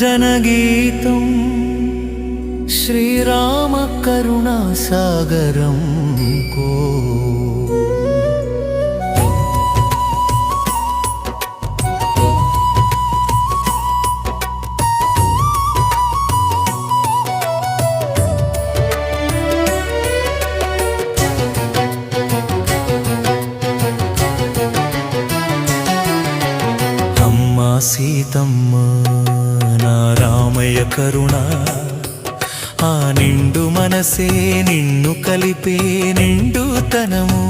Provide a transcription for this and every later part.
जनगीतं श्रीरामकरुणासागरं को కరుణ. ఆ నిండు మనసే నిన్ను కలిపే నిండుతనము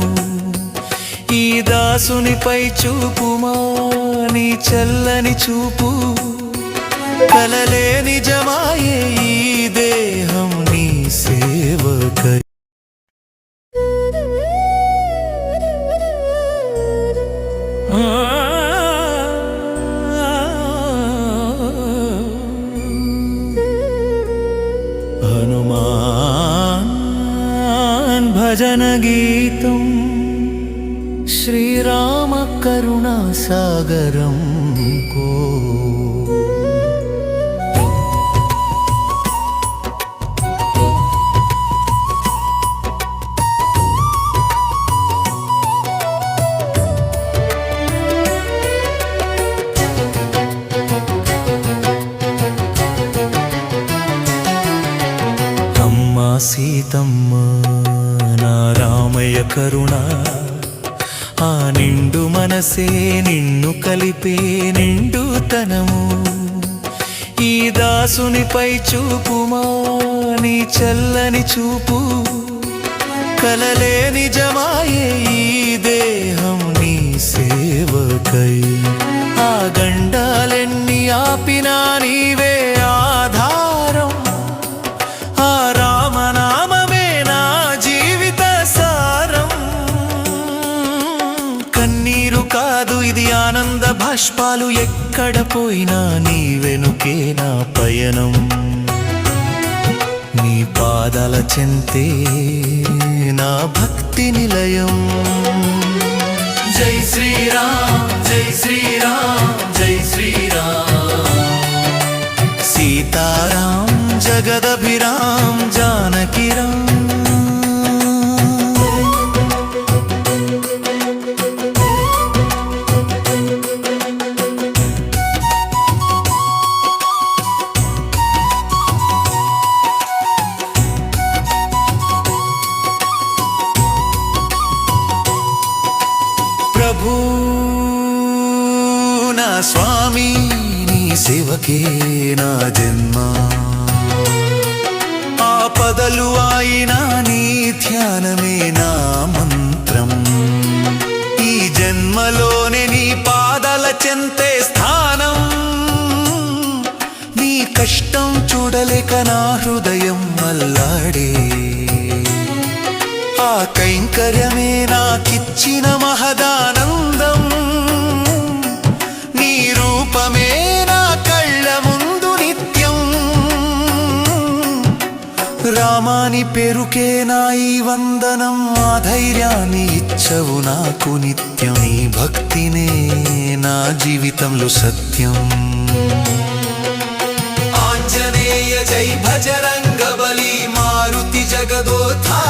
ఈ దాసునిపై చూపుమా నీ చల్లని చూపు. కలలే నిజమాయే ఈ దేహం నీ సేవకై भजनगीतं श्रीरामकरुणासागरं को రామయ్య కరుణ. ఆ నిండు మనసే నిన్ను కలిపే నిండుతనము. ఈ దాసునిపై చూపుమా నీ చల్లని చూపు. కలలే నిజమాయే ఈ దేహం నీ సేవకై. ఆ గండాలెన్ని ఇది ఆనంద భాష్పాలు ఎక్కడ పోయినా నీ వెనుకే నా పయనం. నీ పాదాల చెంతే నా భక్తి నిలయం. జై శ్రీరామ్ జై శ్రీరామ్ జై శ్రీరామ్. సీతారాం జగదభిరాం జానకిరాం. ప్రభు నా స్వామి నీ సేవకే నా జన్మ. ఆపదలు అయినా నీ ధ్యానమే నా మంత్రం. ఈ జన్మలోనే నీ పాదల చెంతే స్థానం. నీ కష్టం చూడలేక నా హృదయం మల్లాడే కైంకర్యమే నాకిచ్చిన మహదానందం. నీ రూపమే నా కళ్ళ ముందు నిత్యం. రామాని పేరుకే నా ఈ వందనం ఆ ధైర్యాన్ని ఇచ్చవు నాకు నిత్యం. నీ భక్తినే నా జీవితంలో సత్యం. ఆంజనేయ జై భజరంగ బలి మారుతి జగదోథా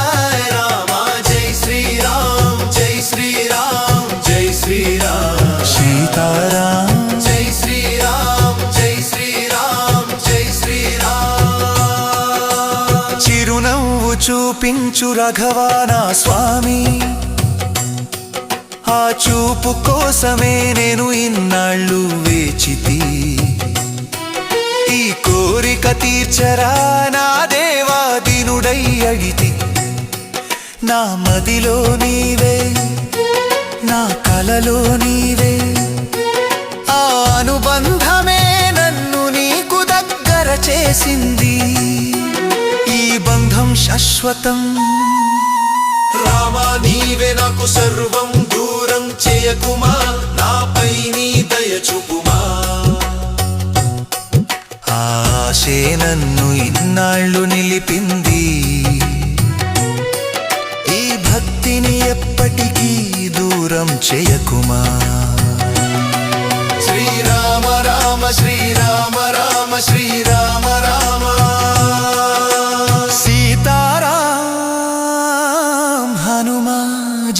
చూపించు రఘవానా స్వామి. ఆ చూపు కోసమే నేను ఇన్నాళ్ళు వేచితి. ఈ కోరిక తీర్చరా నా దేవా దినుడై అడితి. నా మదిలో నీవే నా కలలో నీవే. ఆ అనుబంధమే నన్ను నీకు దగ్గర చేసింది. బంధం శాశ్వతం. రామా నీవే నాకు సర్వం. దూరం చేయకుమా నాపై నీ దయ చూపుమా. ఆశే నన్ను ఇన్నాళ్ళు నిలిపింది. ఈ భక్తిని ఎప్పటికీ దూరం చేయకుమా. శ్రీరామ రామ శ్రీరామ రామ శ్రీరామ.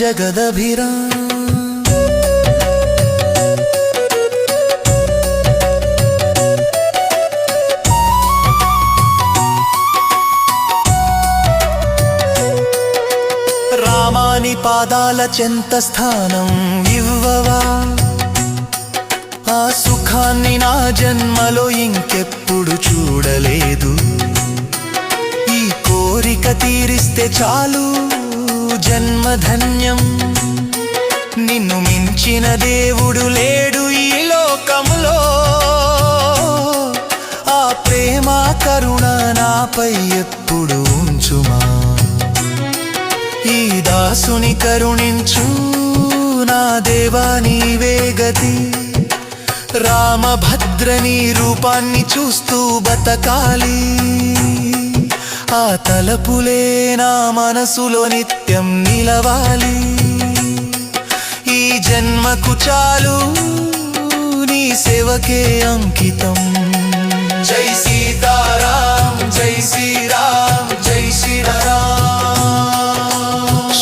జగదభిరా రామాని పాదాల చెంత స్థానం ఇవ్వవా ఆ సుఖాన్ని నా జన్మలో ఇంకెప్పుడు చూడలేదు ఈ కోరిక తీరిస్తే చాలు జన్మధన్యం. నిన్ను మించిన దేవుడు లేడు ఈ లోకంలో ఆ ప్రేమ కరుణ నాపై ఎప్పుడు ఉంచుమా? ఈ దాసుని కరుణించు నా దేవా నీవే గతి. రామభద్రని రూపాన్ని చూస్తూ బతకాలి. ఆ తలపులే నా మనసులో నిత్యం నిలవాలి. ఈ జన్మకు చాలు నీ సేవకే అంకితం. జై సీతారాం జై శ్రీరామ్ జై శ్రీరామ్.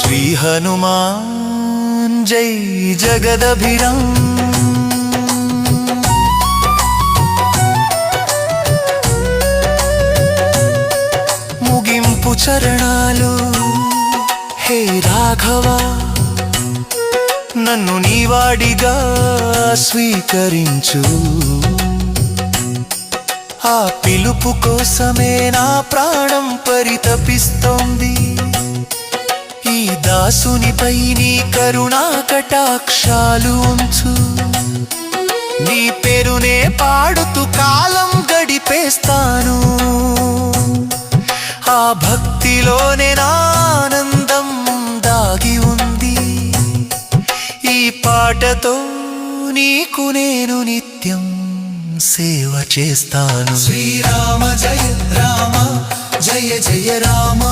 శ్రీ హనుమాన్ జై జగదభిరామ్. చరణాలు. హే రాఘవ నన్ను నీవాడిగా స్వీకరించు. ఆ పిలుపు కోసమే నా ప్రాణం పరితపిస్తోంది. ఈ దాసునిపై నీ కరుణా కటాక్షాలు ఉంచు. నీ పేరునే పాడుతూ కాలం గడిపేస్తాను. ఆ భక్ పాటతో నీకు నేను నిత్యం సేవ చేస్తాను. శ్రీరామ జయ రామ జయ జయ రామ.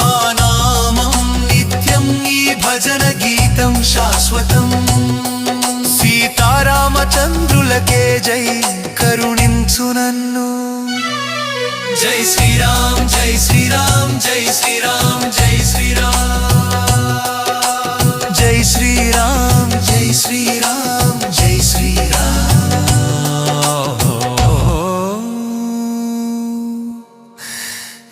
ఆ నామం నిత్యం ఈ భజన గీతం శాశ్వతం. సీతారామచంద్రులకే జై కరుణించు నన్ను. జై శ్రీరామ్ జై శ్రీరామ్ జై శ్రీరామ్ జై శ్రీరామ్.